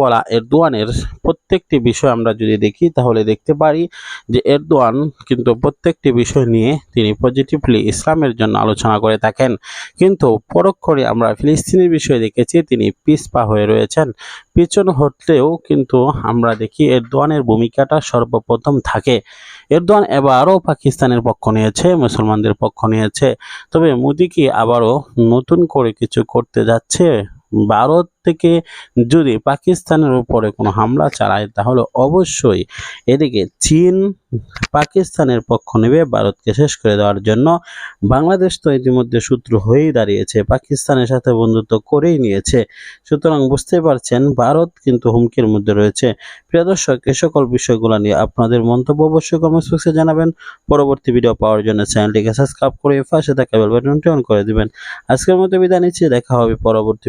বলা এরদোয়ানের প্রত্যেকটি বিষয় আমরা যদি দেখি, তাহলে দেখতে পারি যে এরদোয়ান কিন্তু প্রত্যেকটি বিষয় নিয়ে তিনি পজিটিভলি ইসলামের জন্য আলোচনা করে থাকেন। কিন্তু পরোক্ষরে আমরা ফিলিস্তিনের বিষয়ে দেখেছি, তিনি পিছপা হয়ে রয়েছেন। পিছন হটলেও কিন্তু আমরা দেখি এরদোয়ানের ভূমিকাটা সর্বপ্রথম থাকে। এরদোয়ান এবারও পাকিস্তানের পক্ষ নিয়েছে, মুসলমানদের পক্ষ নিয়েছে। তবে মোদি কি আবারও নতুন করে কিছু করতে যাচ্ছে ভারত থেকে যদি পাকিস্তানের উপরে কোনো হামলা চালায়, তাহলে অবশ্যই এদিকে চীন পাকিস্তানের পক্ষ নেবে ভারতকে শেষ করে দেওয়ার জন্য। বাংলাদেশ তো ইতিমধ্যে সূত্র হয়েই দাঁড়িয়েছে, পাকিস্তানের সাথে বন্ধুত্ব করেই নিয়েছে। সুতরাং বুঝতে পারছেন, ভারত কিন্তু হুমকির মধ্যে রয়েছে। প্রিয় দর্শক, এ সকল বিষয়গুলো নিয়ে আপনাদের মন্তব্য অবশ্যই কমেন্টস বক্সে জানাবেন। পরবর্তী ভিডিও পাওয়ার জন্য চ্যানেলটিকে সাবস্ক্রাইব করে পাশে থাকা বেল অন করে দিবেন। আজকের মতো বিদায় নিচ্ছি, দেখা হবে পরবর্তী